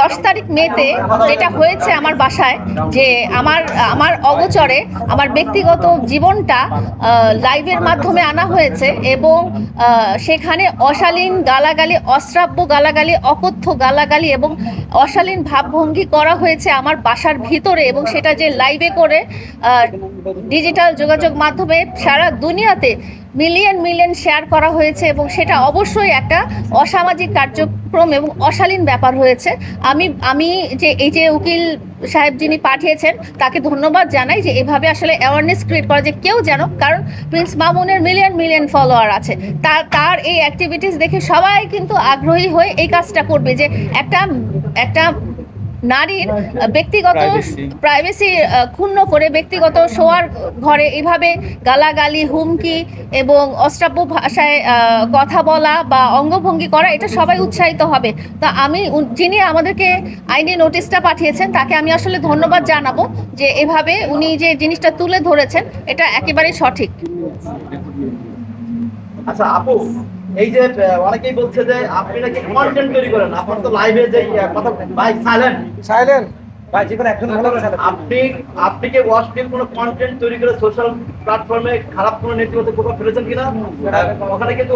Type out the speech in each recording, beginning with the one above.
দশ তারিখ মেতে যেটা হয়েছে আমার বাসায়, যে আমার আমার অগোচরে আমার ব্যক্তিগত জীবনটা লাইভের মাধ্যমে আনা হয়েছে এবং সেখানে অশালীন গালাগালি, অশ্রাব্য গালাগালি, অকথ্য গালাগালি এবং অশালীন ভাবভঙ্গি করা হয়েছে আমার বাসার ভিতরে এবং সেটা যে লাইভে করে ডিজিটাল যোগাযোগ মাধ্যমে সারা দুনিয়াতে মিলিয়ন মিলিয়ন শেয়ার করা হয়েছে এবং সেটা অবশ্যই একটা অসামাজিক কার্যক্রম এবং অশালীন ব্যাপার হয়েছে। আমি আমি যে, এই যে উকিল সাহেব যিনি পাঠিয়েছেন, তাকে ধন্যবাদ জানাই যে এভাবে আসলে অ্যাওয়ারনেস ক্রিয়েট করা যে কেউ যেন, কারণ প্রিন্স মামুনের মিলিয়ন মিলিয়ন ফলোয়ার আছে। তার তার এই অ্যাক্টিভিটিস দেখে সবাই কিন্তু আগ্রহী হয়ে এই কাজটা করবে যে একটা একটা নারীর ব্যক্তিগত প্রাইভেসি ক্ষুণ্ণ করে ব্যক্তিগত শোয়ার ঘরে এইভাবে গালাগালি হুমকি এবং অশ্রাব্য ভাষায় কথা বলা বা অঙ্গভঙ্গি করা এটা সবাই উৎসাহিত হবে। তা আমি যিনি আমাদেরকে আইনি নোটিশটা পাঠিয়েছেন তাকে আমি আসলে ধন্যবাদ জানাব যে এভাবে উনি যে জিনিসটা তুলে ধরেছেন এটা একেবারেই সঠিক। আচ্ছা আপু এই যে অনেকেই বলছে যে আপনি নাকি কন্টেন্ট তৈরি করেন। আপনার তো লাইভে যে কথা ভাই সাইলেন্ট সাইলেন্ট ভাই যে একজন ভালো আপনি আপনি কি কোনো কন্টেন্ট তৈরি করে সোশ্যাল প্ল্যাটফর্মে খারাপ কোনো প্রভাব ফেলেছেন কিনা? ওখানে কিন্তু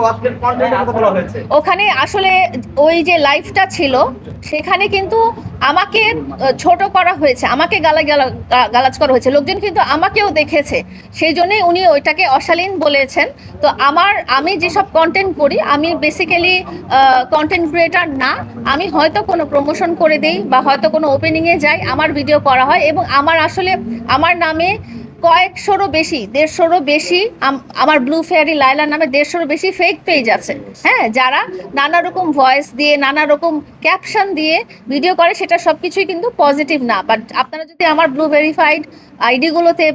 কথা বলা হয়েছে। ওখানে আসলে ওই যে লাইফটা ছিল সেখানে কিন্তু আমাকে ছোট করা হয়েছে, আমাকে গালা গালাজ করা হয়েছে। লোকজন কিন্তু আমাকেও দেখেছে। সেই জন্যই উনি ওইটাকে অশালীন বলেছেন। তো আমার, আমি যেসব কন্টেন্ট করি, আমি বেসিক্যালি কন্টেন্ট ক্রিয়েটার না। আমি হয়তো কোনো প্রমোশন করে দিই বা হয়তো কোনো ওপেনিংয়ে যাই, আমার ভিডিও করা হয় এবং আমার আসলে, আমার নামে কয়েকশোরও বেশি, দেড়শোরও বেশি আম- আমার ব্লু ফেয়ারি লাইলার নামে দেড়শোরও বেশি ফেক পেজ আছে। হ্যাঁ যারা নানা রকম ভয়েস দিয়ে, নানা রকম ক্যাপশন দিয়ে ভিডিও করে, সেটা সব কিছুই কিন্তু পজিটিভ না। বাট আপনারা যদি আমার ব্লু ভেরিফাইড আইডিগুলোতে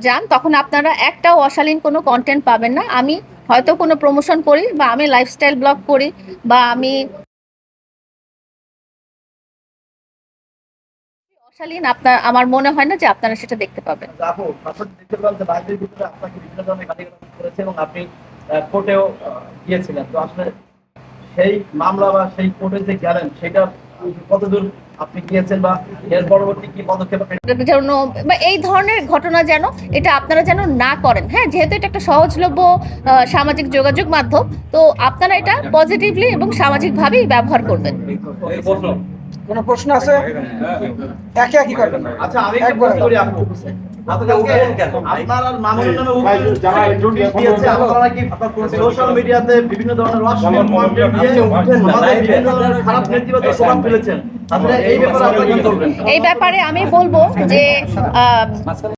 যান, তখন আপনারা একটাও অশালীন কোনো কন্টেন্ট পাবেন না। আমি হয়তো কোনো প্রমোশন করি বা আমি লাইফস্টাইল ব্লগ করি বা আমি অশালীন আপনার আমার মনে হয় না যে আপনারা সেটা দেখতে পাবেন। আপু দেখতে পেলাম যে লাইভের ভিতরে আপনাকে বিভিন্ন ধরনের গালিগালাজ করেছে এবং আপনি কোর্টেও গিয়েছিলেন। তো আসলে সেই মামলা বা সেই কোর্টে যে গেলেন সেটা কতদূর আপনি গিয়েছেন বা এর পরবর্তী কি পদক্ষেপ যেন বা এই ধরনের ঘটনা যেন এটা আপনারা যেন না করেন। হ্যাঁ যেহেতু এটা একটা সহজলভ্য সামাজিক যোগাযোগ মাধ্যম তো আপনারা এটা পজিটিভলি এবং সামাজিকভাবেই ব্যবহার করবেন। কোনো প্রশ্ন আছে? একে একই করবেন। আচ্ছা আমি একটা একবার করি আপু বিভিন্ন ধরনের খারাপ নেতিবাচক প্রভাব ফেলেছেন। এই ব্যাপারে আমি বলব যে